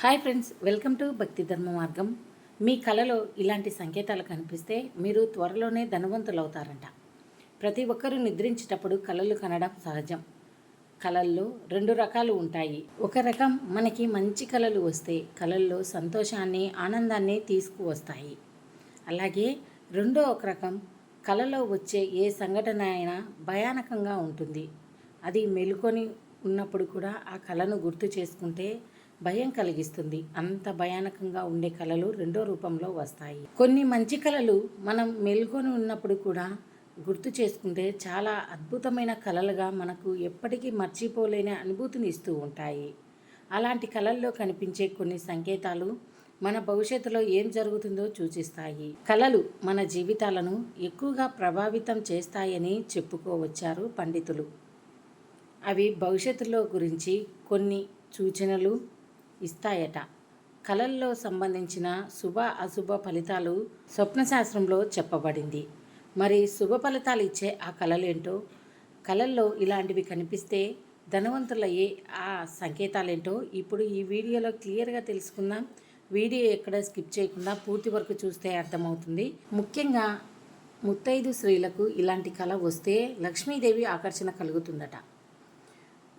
Hi friends welcome to భక్తి ధర్మ మార్గం. మీ కళలో ఇలాంటి సంకేతాలు కనిపిస్తే మీరు త్వరలోనే ధనవంతులవుతారంట. ప్రతి ఒక్కరూ నిద్రించేటప్పుడు కళలు కనడం సహజం. కళల్లో రెండు రకాలు ఉంటాయి. ఒక రకం మనకి మంచి కళలు వస్తే కళల్లో సంతోషాన్ని ఆనందాన్ని తీసుకువస్తాయి. అలాగే రెండో ఒక రకం కళలో వచ్చే ఏ సంఘటన అయినా భయానకంగా ఉంటుంది. అది మెలుకొని ఉన్నప్పుడు కూడా ఆ కళను గుర్తు చేసుకుంటే భయం కలిగిస్తుంది. అంత భయానకంగా ఉండే కళలు రెండో రూపంలో వస్తాయి. కొన్ని మంచి కళలు మనం మెల్కొని ఉన్నప్పుడు కూడా గుర్తు చేసుకుంటే చాలా అద్భుతమైన కళలుగా మనకు ఎప్పటికీ మర్చిపోలేని అనుభూతిని ఇస్తూ ఉంటాయి. అలాంటి కళల్లో కనిపించే కొన్ని సంకేతాలు మన భవిష్యత్తులో ఏం జరుగుతుందో సూచిస్తాయి. కళలు మన జీవితాలను ఎక్కువగా ప్రభావితం చేస్తాయని చెప్పుకోవచ్చారు పండితులు. అవి భవిష్యత్తులో గురించి కొన్ని సూచనలు ఇస్తాయట. కళల్లో సంబంధించిన శుభ అశుభ ఫలితాలు స్వప్నశాస్త్రంలో చెప్పబడింది. మరి శుభ ఫలితాలు ఇచ్చే ఆ కళలేంటో? కళల్లో ఇలాంటివి కనిపిస్తే ధనవంతులయ్యే ఆ సంకేతాలేంటో? ఇప్పుడు ఈ వీడియోలో క్లియర్గా తెలుసుకుందాం. వీడియో ఎక్కడ స్కిప్ చేయకుండా పూర్తి వరకు చూస్తే అర్థమవుతుంది. ముఖ్యంగా ముత్తైదు స్త్రీలకు ఇలాంటి కళ వస్తే లక్ష్మీదేవి ఆకర్షణ కలుగుతుందట.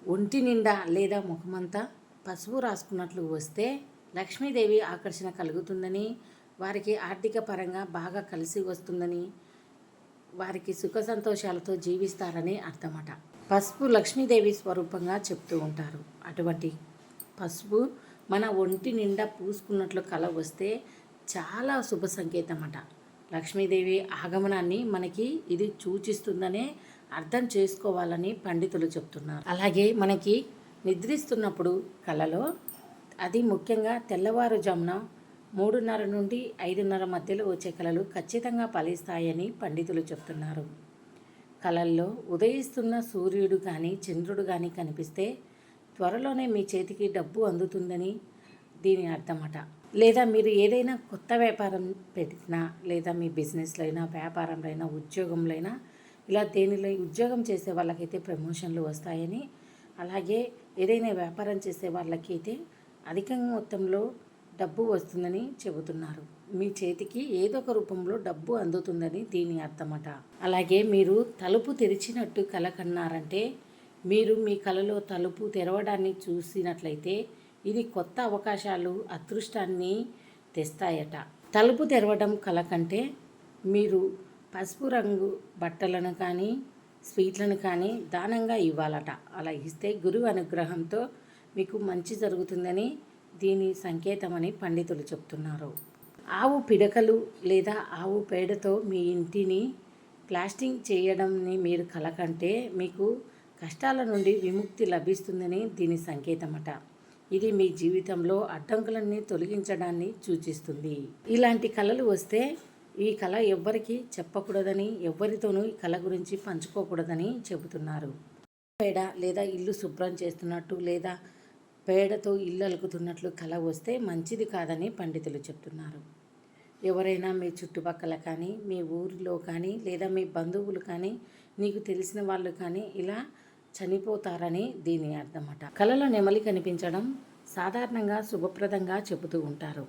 ఒంటి నిండా లేదా ముఖమంతా? పసుపు రాసుకున్నట్లు వస్తే లక్ష్మీదేవి ఆకర్షణ కలుగుతుందని వారికి ఆర్థిక పరంగా బాగా కలిసి వస్తుందని వారికి సుఖ సంతోషాలతో జీవిస్తారని అర్థమట. పసుపు లక్ష్మీదేవి స్వరూపంగా చెప్తూ ఉంటారు. అటువంటి పసుపు మన ఒంటి నిండా పూసుకున్నట్లు కల వస్తే చాలా శుభ సంకేతం అట లక్ష్మీదేవి ఆగమనాన్ని మనకి ఇది సూచిస్తుందనే అర్థం చేసుకోవాలని పండితులు చెప్తున్నారు. అలాగే మనకి నిద్రిస్తున్నప్పుడు కళలో అది ముఖ్యంగా తెల్లవారుజామున మూడున్నర నుండి ఐదున్నర మధ్యలో వచ్చే కళలు ఖచ్చితంగా ఫలిస్తాయని పండితులు చెప్తున్నారు. కళల్లో ఉదయిస్తున్న సూర్యుడు కానీ చంద్రుడు కానీ కనిపిస్తే త్వరలోనే మీ చేతికి డబ్బు అందుతుందని దీని అర్థమట. లేదా మీరు ఏదైనా కొత్త వ్యాపారం పెట్టినా లేదా మీ బిజినెస్లో అయినా వ్యాపారంలో అయినా ఉద్యోగంలో అయినా ఇలా దేనిలో ఉద్యోగం చేసే వాళ్ళకైతే ప్రమోషన్లు వస్తాయని అలాగే ఏదైనా వ్యాపారం చేసే వాళ్ళకి అయితే అధిక మొత్తంలో డబ్బు వస్తుందని చెబుతున్నారు. మీ చేతికి ఏదో ఒక రూపంలో డబ్బు అందుతుందని దీని అర్థమట. అలాగే మీరు తలుపు తెరిచినట్టు కల కన్నారంటే మీరు మీ కలలో తలుపు తెరవడాన్ని చూసినట్లయితే ఇది కొత్త అవకాశాలు అదృష్టాన్ని తెస్తాయట. తలుపు తెరవడం కల కంటే మీరు పసుపు రంగు బట్టలను కానీ స్వీట్లను కానీ దానంగా ఇవ్వాలట. అలా ఇస్తే గురువు అనుగ్రహంతో మీకు మంచి జరుగుతుందని దీని సంకేతమని పండితులు చెప్తున్నారు. ఆవు పిడకలు లేదా ఆవు పేడతో మీ ఇంటిని ప్లాస్టింగ్ చేయడంని మీరు కలకంటే మీకు కష్టాల నుండి విముక్తి లభిస్తుందని దీని సంకేతమట. ఇది మీ జీవితంలో అడ్డంకులన్నీ తొలగించడాన్ని సూచిస్తుంది. ఇలాంటి కళలు వస్తే ఈ కళ ఎవ్వరికి చెప్పకూడదని ఎవ్వరితోనూ ఈ కళ గురించి పంచుకోకూడదని చెబుతున్నారు. పేడ లేదా ఇల్లు శుభ్రం చేస్తున్నట్టు లేదా పేడతో ఇల్లు అలుకుతున్నట్లు కళ వస్తే మంచిది కాదని పండితులు చెప్తున్నారు. ఎవరైనా మీ చుట్టుపక్కల కానీ మీ ఊరిలో కానీ లేదా మీ బంధువులు కానీ నీకు తెలిసిన వాళ్ళు కానీ ఇలా చనిపోతారని దీని అర్థమట. కళలో నెమలి కనిపించడం సాధారణంగా శుభప్రదంగా చెబుతూ ఉంటారు.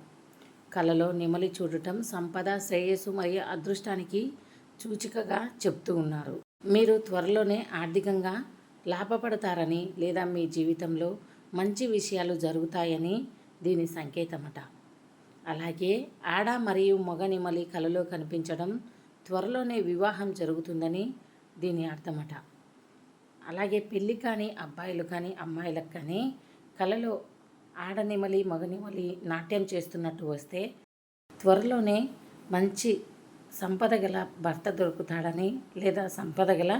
కళలో నెమలి చూడటం సంపద శ్రేయస్సు మరియు అదృష్టానికి సూచికగా చెప్తూ ఉన్నారు. మీరు త్వరలోనే ఆర్థికంగా లాభపడతారని లేదా మీ జీవితంలో మంచి విషయాలు జరుగుతాయని దీని సంకేతమట. అలాగే ఆడ మరియు మగ నెమలి కలలో కనిపించడం త్వరలోనే వివాహం జరుగుతుందని దీని అర్థమట. అలాగే పెళ్ళి కానీ అబ్బాయిలు కానీ అమ్మాయిలకు కానీ కలలో ఆడనిమలి మగనిమలి నాట్యం చేస్తున్నట్టు వస్తే త్వరలోనే మంచి సంపద గల భర్త దొరుకుతాడని లేదా సంపద గల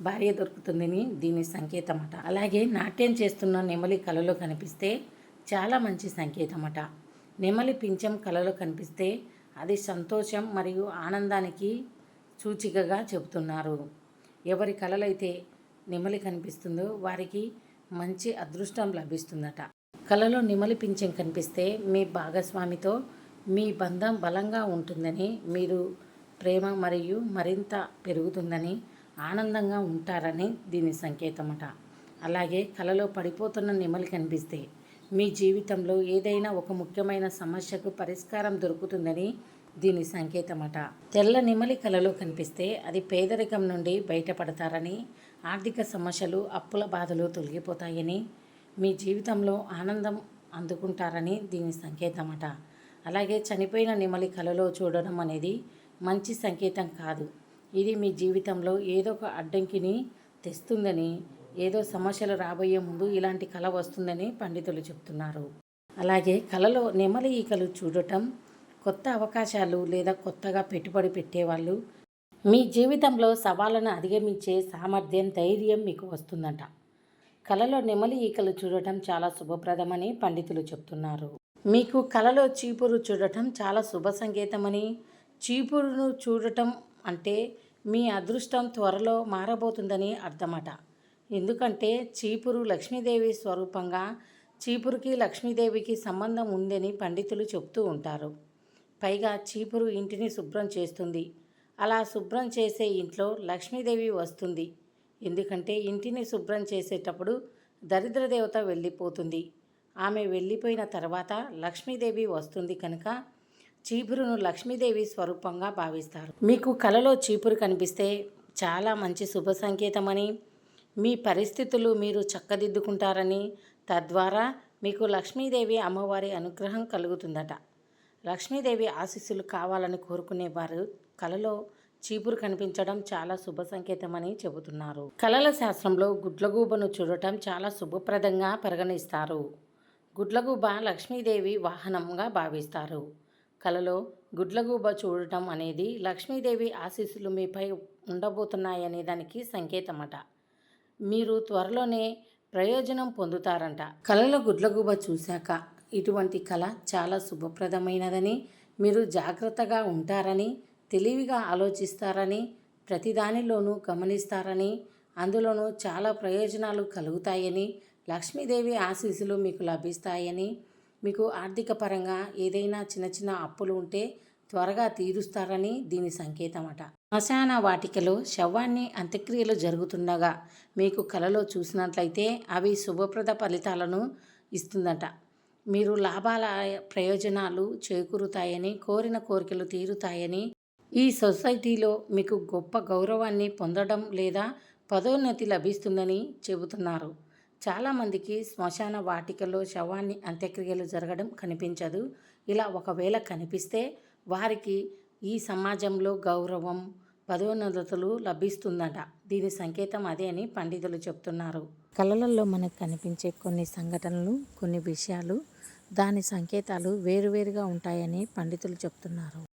భార్య దొరుకుతుందని దీని సంకేతమట. అలాగే నాట్యం చేస్తున్న నెమలి కళలో కనిపిస్తే చాలా మంచి సంకేతమట. నెమలి పింఛం కళలో కనిపిస్తే అది సంతోషం మరియు ఆనందానికి సూచికగా చెబుతున్నారు. ఎవరి కలలైతే నెమలి కనిపిస్తుందో వారికి మంచి అదృష్టం లభిస్తుందట. కలలో నిమలిపించం కనిపిస్తే మీ భాగస్వామితో మీ బంధం బలంగా ఉంటుందని మీరు ప్రేమ మరియు మరింత పెరుగుతుందని ఆనందంగా ఉంటారని దీని సంకేతమట. అలాగే కలలో పడిపోతున్న నెమలి కనిపిస్తే మీ జీవితంలో ఏదైనా ఒక ముఖ్యమైన సమస్యకు పరిష్కారం దొరుకుతుందని దీని సంకేతమట. తెల్ల నెమలి కలలో కనిపిస్తే అది పేదరికం నుండి బయటపడతారని ఆర్థిక సమస్యలు అప్పుల బాధలు తొలగిపోతాయని మీ జీవితంలో ఆనందం అందుకుంటారని దీని సంకేతమట. అలాగే చనిపోయిన నెమలి కలలో చూడడం అనేది మంచి సంకేతం కాదు. ఇది మీ జీవితంలో ఏదో ఒక అడ్డంకిని తెస్తుందని ఏదో సమస్యలు రాబోయే ముందు ఇలాంటి కళ వస్తుందని పండితులు చెప్తున్నారు. అలాగే కళలో నెమలి ఈకలు చూడటం కొత్త అవకాశాలు లేదా కొత్తగా పెట్టుబడి పెట్టేవాళ్ళు మీ జీవితంలో సవాళ్ళను అధిగమించే సామర్థ్యం ధైర్యం మీకు వస్తుందంట. కలలో నెమలి ఈకలు చూడటం చాలా శుభప్రదమని పండితులు చెప్తున్నారు. మీకు కలలో చీపురు చూడటం చాలా శుభ సంకేతమని చీపురును చూడటం అంటే మీ అదృష్టం త్వరలో మారబోతుందని అర్థమట. ఎందుకంటే చీపురు లక్ష్మీదేవి స్వరూపంగా చీపురుకి లక్ష్మీదేవికి సంబంధం ఉందని పండితులు చెప్తూ ఉంటారు. పైగా చీపురు ఇంటిని శుభ్రం చేస్తుంది. అలా శుభ్రం చేసే ఇంట్లో లక్ష్మీదేవి వస్తుంది. ఎందుకంటే ఇంటిని శుభ్రం చేసేటప్పుడు దరిద్రదేవత వెళ్ళిపోతుంది. ఆమె వెళ్ళిపోయిన తర్వాత లక్ష్మీదేవి వస్తుంది కనుక చీపురును లక్ష్మీదేవి స్వరూపంగా భావిస్తారు. మీకు కలలో చీపురు కనిపిస్తే చాలా మంచి శుభ సంకేతమని మీ పరిస్థితులు మీరు చక్కదిద్దుకుంటారని తద్వారా మీకు లక్ష్మీదేవి అమ్మవారి అనుగ్రహం కలుగుతుందట. లక్ష్మీదేవి ఆశీస్సులు కావాలని కోరుకునేవారు కలలో చీపురు కనిపించడం చాలా శుభ సంకేతమని చెబుతున్నారు. కళల శాస్త్రంలో గుడ్లగూబను చూడటం చాలా శుభప్రదంగా పరిగణిస్తారు. గుడ్లగూబ లక్ష్మీదేవి వాహనంగా భావిస్తారు. కలలో గుడ్లగూబ చూడటం అనేది లక్ష్మీదేవి ఆశీస్సులు మీపై ఉండబోతున్నాయనే దానికి సంకేతమట. మీరు త్వరలోనే ప్రయోజనం పొందుతారంట. కళలో గుడ్లగూబ చూశాక ఇటువంటి కళ చాలా శుభప్రదమైనదని మీరు జాగ్రత్తగా ఉంటారని తెలివిగా ఆలోచిస్తారని ప్రతిదానిలోనూ గమనిస్తారని అందులోనూ చాలా ప్రయోజనాలు కలుగుతాయని లక్ష్మీదేవి ఆశీస్సులు మీకు లభిస్తాయని మీకు ఆర్థిక పరంగా ఏదైనా చిన్న చిన్న అప్పులు ఉంటే త్వరగా తీరుస్తారని దీని సంకేతమట. శ్మశాన వాటికలో శవాన్ని అంత్యక్రియలు జరుగుతుండగా మీకు కలలో చూసినట్లయితే అవి శుభప్రద ఫలితాలను ఇస్తుందట. మీరు లాభాల ప్రయోజనాలు చేకూరుతాయని కోరిన కోరికలు తీరుతాయని ఈ సొసైటీలో మీకు గొప్ప గౌరవాన్ని పొందడం లేదా పదోన్నతి లభిస్తుందని చెబుతున్నారు. చాలామందికి శ్మశాన వాటికలో శవాన్ని అంత్యక్రియలు జరగడం కనిపించదు. ఇలా ఒకవేళ కనిపిస్తే వారికి ఈ సమాజంలో గౌరవం పదోన్నతులు లభిస్తుందట. దీని సంకేతం అదే అని పండితులు చెప్తున్నారు. కళలలో మనకు కనిపించే కొన్ని సంఘటనలు కొన్ని విషయాలు దాని సంకేతాలు వేరువేరుగా ఉంటాయని పండితులు చెప్తున్నారు.